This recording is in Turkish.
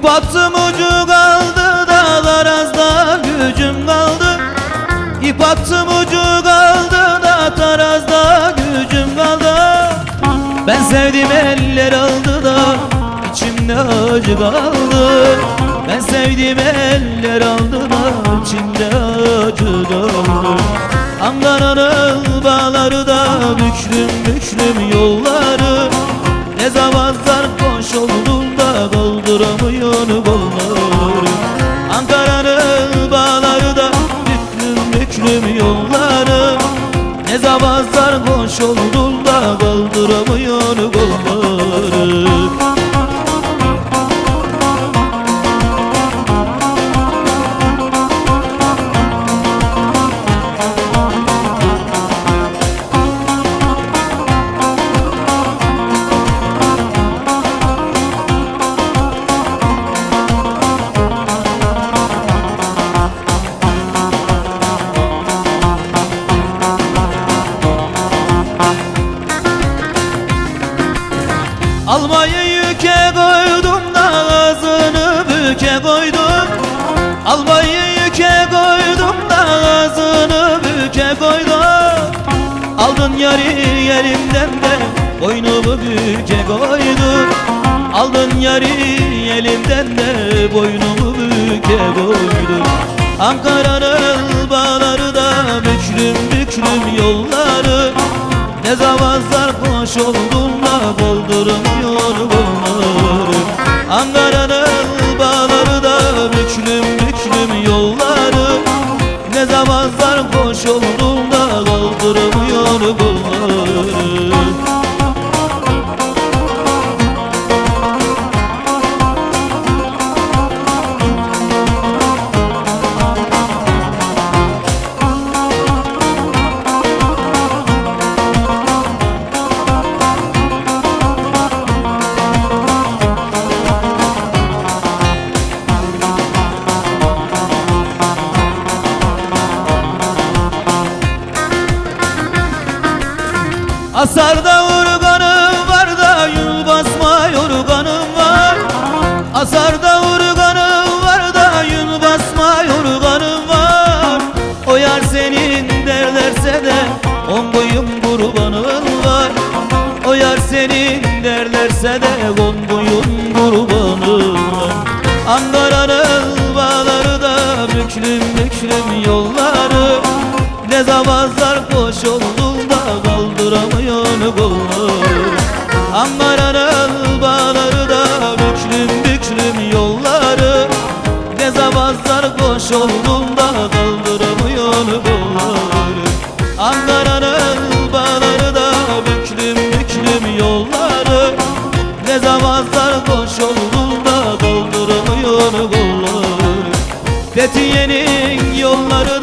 İp attım ucu kaldı dağlar az da gücüm kaldı. İp attım ucu kaldı da tarazda gücüm kaldı. Ben sevdim eller aldı da içimde acı kaldı. Ben sevdim eller aldı da içimde acı kaldı. Ankara'nın bağları da büklüm büklüm kolları Ankara'nın bağları da büklüm büklüm yolları. Ne zamanlar boş olduğunda kaldıramıyor kolları Almayı yüke koydum da ağzını büke koydum. Almayı yüke koydum da ağzını büke koydum. Aldın yari elimden de boynumu büke koydum. Aldın yari elimden de boynumu büke koydum. Ankara'nın bağları da büklüm büklüm yolları ne zamanlar boş olduğunda dolduramıyor bunları Ankara'nın bağları da büklüm büklüm yolları. Ne zamanlar boş olduğunda Asarda urganım var da yıl basma yorganım var. Asarda urganım var da yıl basma yorganım var. O yar senin derlerse de on boyun kurbanın var. O yar senin derlerse de on boyun kurbanın var. Ankara'nın bağları da büklüm büklüm yolları. Ne zamanlar boş olduğunda kolları Ankara'nın bağları da büklüm büklüm yolları. Ne zamanlar boş olduğunda kaldıramıyor kolları Ankara'nın bağları da büklüm büklüm yolları. Ne zamanlar boş olduğunda kaldıramıyor kolları Fethiye'nin yolları